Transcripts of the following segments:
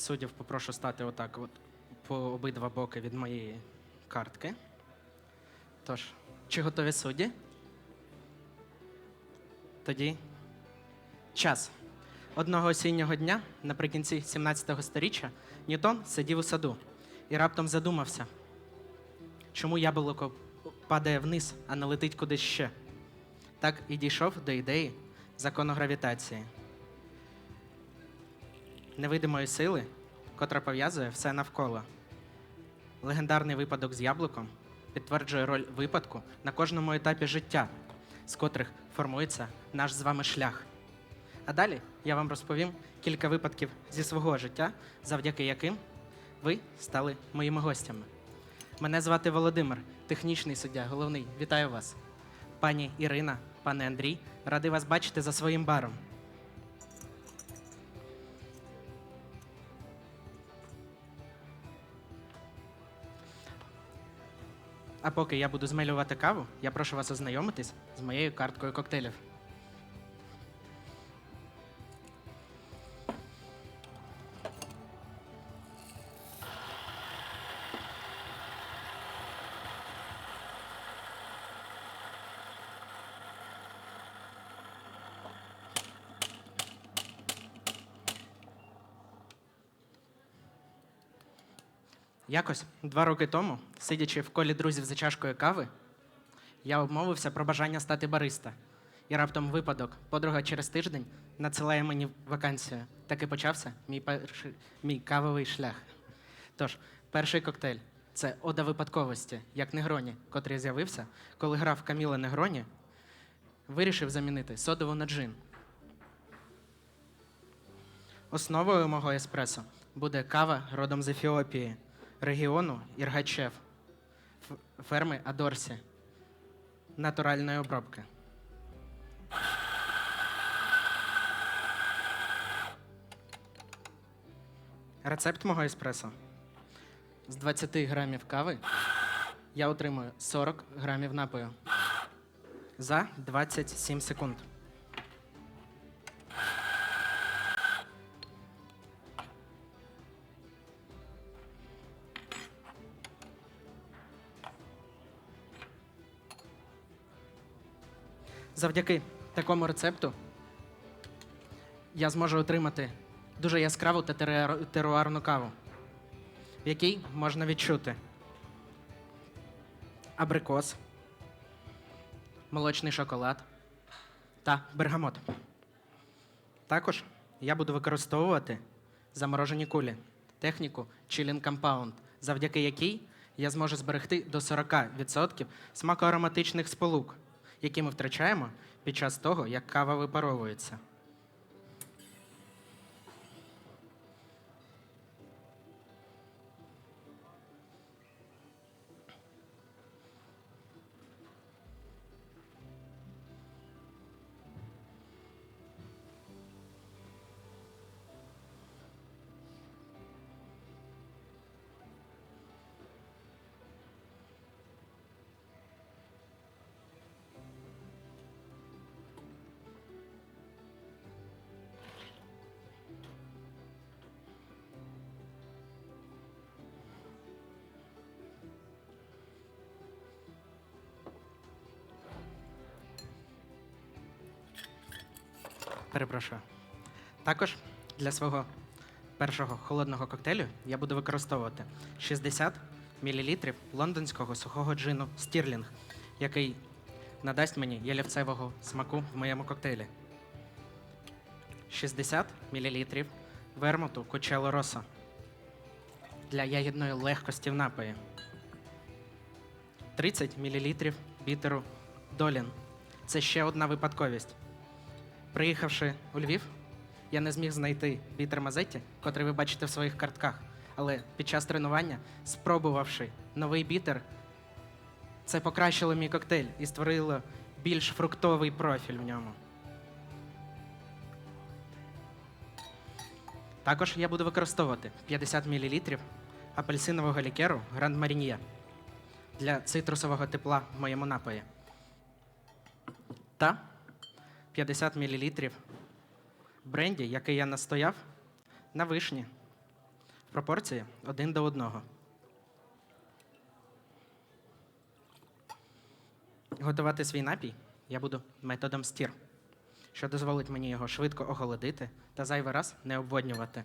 Суддів попрошу стати отак от по обидва боки від моєї картки. Тож, чи готові судді? Тоді час. Одного осіннього дня, наприкінці 17-го сторіччя, Ньютон сидів у саду і раптом задумався, чому яблуко падає вниз, а не летить кудись ще. Так і дійшов до ідеї закону гравітації невидимої сили, котра пов'язує все навколо. Легендарний випадок з яблуком підтверджує роль випадку на кожному етапі життя, з котрих формується наш з вами шлях. А далі я вам розповім кілька випадків зі свого життя, завдяки яким ви стали моїми гостями. Мене звати Володимир, технічний суддя, головний. Вітаю вас. Пані Ірина, пане Андрій, радий вас бачити за своїм баром. А поки я буду змелювати каву, я прошу вас ознайомитись з моєю карткою коктейлів. Якось два роки тому, сидячи в колі друзів за чашкою кави, я обмовився про бажання стати бариста. І раптом випадок, подруга через тиждень надсилає мені вакансію. Так і почався мій перший мій кавовий шлях. Тож, перший коктейль це ода випадковості, як Негроні, котрий з'явився, коли грав Каміла Негроні, вирішив замінити содову на джин. Основою мого еспресо буде кава родом з Ефіопії, регіону Іргачев, ферми Адорсі, натуральної обробки. Рецепт мого еспресо. З 20 грамів кави я отримую 40 грамів напою за 27 секунд. Завдяки такому рецепту я зможу отримати дуже яскраву та теруарну каву, в якій можна відчути абрикос, молочний шоколад та бергамот. Також я буду використовувати заморожені кулі, техніку Chilling Compound, завдяки якій я зможу зберегти до 40% смакоароматичних сполук, які ми втрачаємо під час того, як кава випаровується. Перепрошую. Також для свого першого холодного коктейлю я буду використовувати 60 мл лондонського сухого джину Стірлінг, який надасть мені ялівцевого смаку в моєму коктейлі. 60 мл вермуту Кучело Росо для ягідної легкості в напої. 30 мл бітеру Долін. Це ще одна випадковість. Приїхавши у Львів, я не зміг знайти бітер Мазетті, котрий ви бачите в своїх картках. Але під час тренування, спробувавши новий бітер, це покращило мій коктейль і створило більш фруктовий профіль в ньому. Також я буду використовувати 50 мл апельсинового лікеру Гранд Маріньє для цитрусового тепла в моєму напої. Та 50 мл бренді, який я настояв на вишні. пропорції один до одного. Готувати свій напій я буду методом стір, що дозволить мені його швидко охолодити та зайвий раз не обводнювати.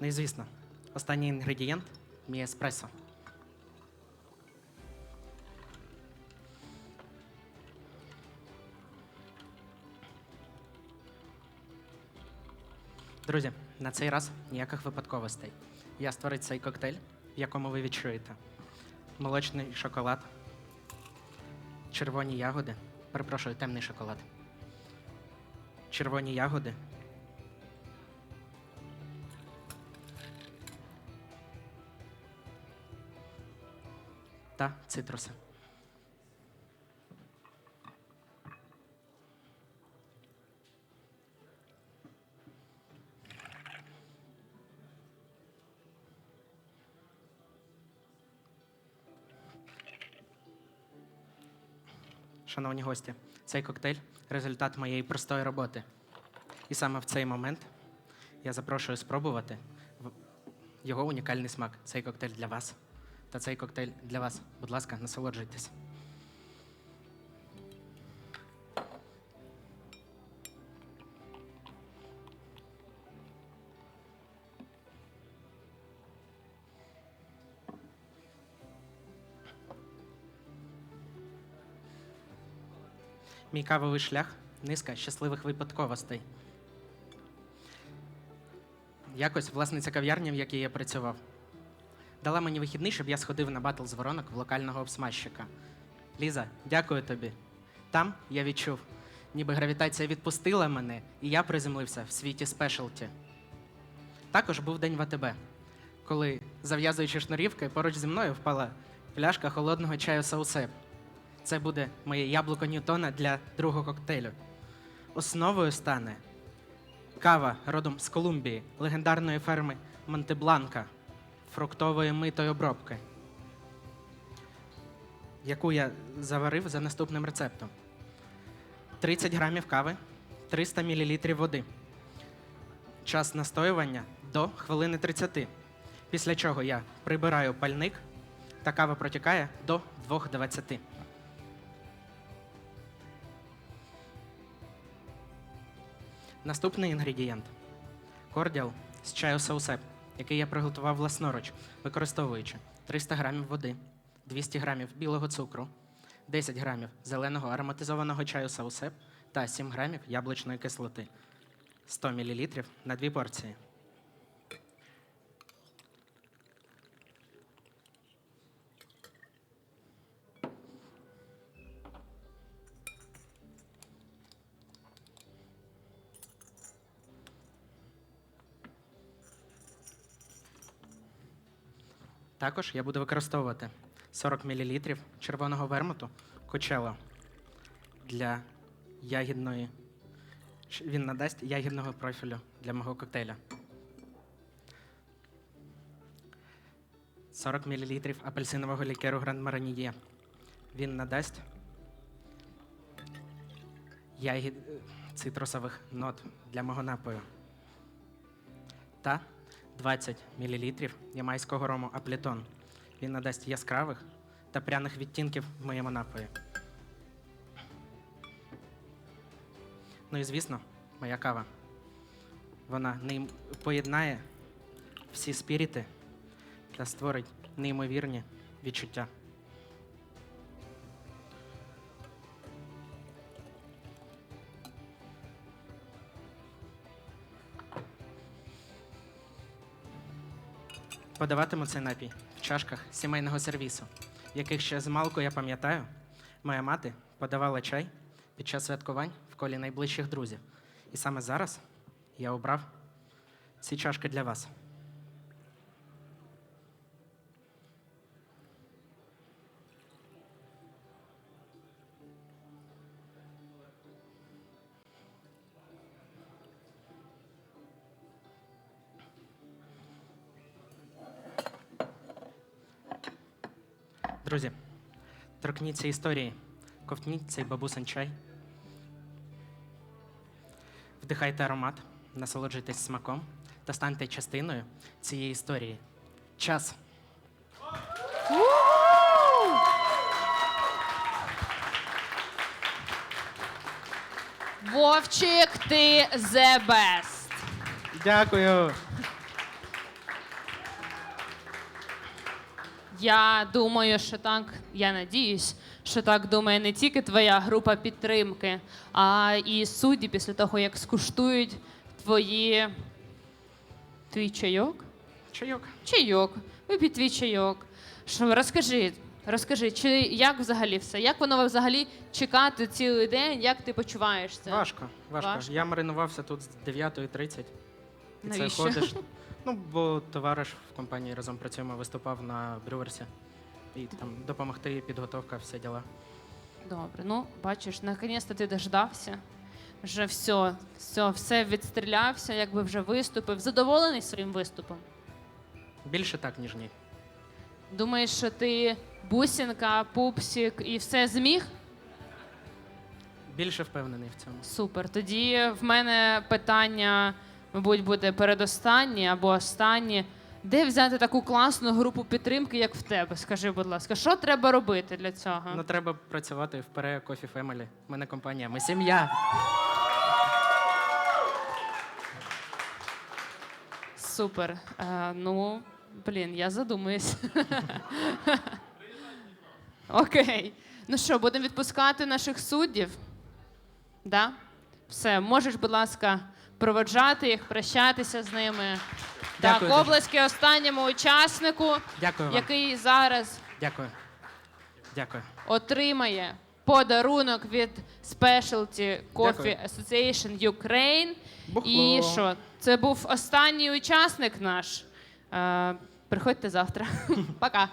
Ну і звісно, останній інгредієнт мій еспресо. Друзі, на цей раз ніяких випадковостей. Я створив цей коктейль, в якому ви відчуєте молочний шоколад, червоні ягоди, перепрошую, темний шоколад, червоні ягоди, та цитруси. Шановні гості, цей коктейль результат моєї простої роботи. І саме в цей момент я запрошую спробувати його унікальний смак. Цей коктейль для вас. Та цей коктейль для вас. Будь ласка, насолоджуйтесь. Мій кавовий шлях низка щасливих випадковостей. Якось власниця кав'ярні, в якій я працював, дала мені вихідний, щоб я сходив на батл з воронок в локального обсмажчика. Ліза, дякую тобі. Там я відчув, ніби гравітація відпустила мене, і я приземлився в світі спешалті. Також був день в коли, зав'язуючи шнурівки, поруч зі мною впала пляшка холодного чаю Саусеп. Це буде моє яблуко Ньютона для другого коктейлю. Основою стане кава родом з Колумбії, легендарної ферми Монтебланка, фруктової митої обробки, яку я заварив за наступним рецептом: 30 грамів кави, 300 мл води. Час настоювання до хвилини 30. Після чого я прибираю пальник та кава протікає до 2.20. Наступний інгредієнт кордіал з чаю саусеп, який я приготував власноруч, використовуючи 300 грамів води, 200 грамів білого цукру, 10 грамів зеленого ароматизованого чаю саусеп та 7 грамів яблучної кислоти, 100 мл на дві порції. Також я буду використовувати 40 мл червоного вермуту кочело для ягідної. Він надасть ягідного профілю для мого коктейля. 40 мл апельсинового лікеру Гранд Мараніє. Він надасть ягід е, цитрусових нот для мого напою. Та 20 мл ямайського рому аплітон. Він надасть яскравих та пряних відтінків в моєму напої. Ну і звісно, моя кава. Вона ним поєднає всі спіріти та створить неймовірні відчуття. Подаватиму цей напій в чашках сімейного сервісу, яких ще з малку я пам'ятаю, моя мати подавала чай під час святкувань в колі найближчих друзів. І саме зараз я обрав ці чашки для вас. Друзі, торкніться історії, ковтніть цей бабусин чай. Вдихайте аромат, насолоджуйтесь смаком та станьте частиною цієї історії. Час. Вовчик, ти the best. Дякую. Я думаю, що так, я надіюсь, що так думає не тільки твоя група підтримки, а і судді після того, як скуштують твої. Твій чайок? Чайок. Чайок. Випій твій чайок. Що, розкажи, розкажи, чи як взагалі все? Як воно взагалі чекати цілий день? Як ти почуваєшся? Важко, важко. Важко? Я маринувався тут з 9.30. І це Навіщо? ходиш. Ну, бо товариш в компанії разом працюємо, виступав на брюверсі. І там допомогти, підготовка, все діла. Добре, ну бачиш, наконець-то ти дождався. Вже все, все, все відстрілявся, якби вже виступив. Задоволений своїм виступом. Більше так, ніж ні. Думаєш, що ти бусінка, пупсик і все зміг? Більше впевнений в цьому. Супер. Тоді в мене питання, мабуть, буде передостаннє або останнє. Де взяти таку класну групу підтримки, як в тебе? Скажи, будь ласка, що треба робити для цього? Ну, треба працювати в Пере Coffee Family. Ми не компанія, ми сім'я. Супер. Е, ну, блін, я задумуюсь. Окей. Ну що, будемо відпускати наших суддів? Да? Все, можеш, будь ласка, проводжати їх, прощатися з ними. Дякую так, дуже. облески останньому учаснику, Дякую вам. який зараз Дякую. Дякую. отримає подарунок від Specialty Coffee Дякую. Association Ukraine. Бухло. І що? Це був останній учасник наш. Е, приходьте завтра. Пока.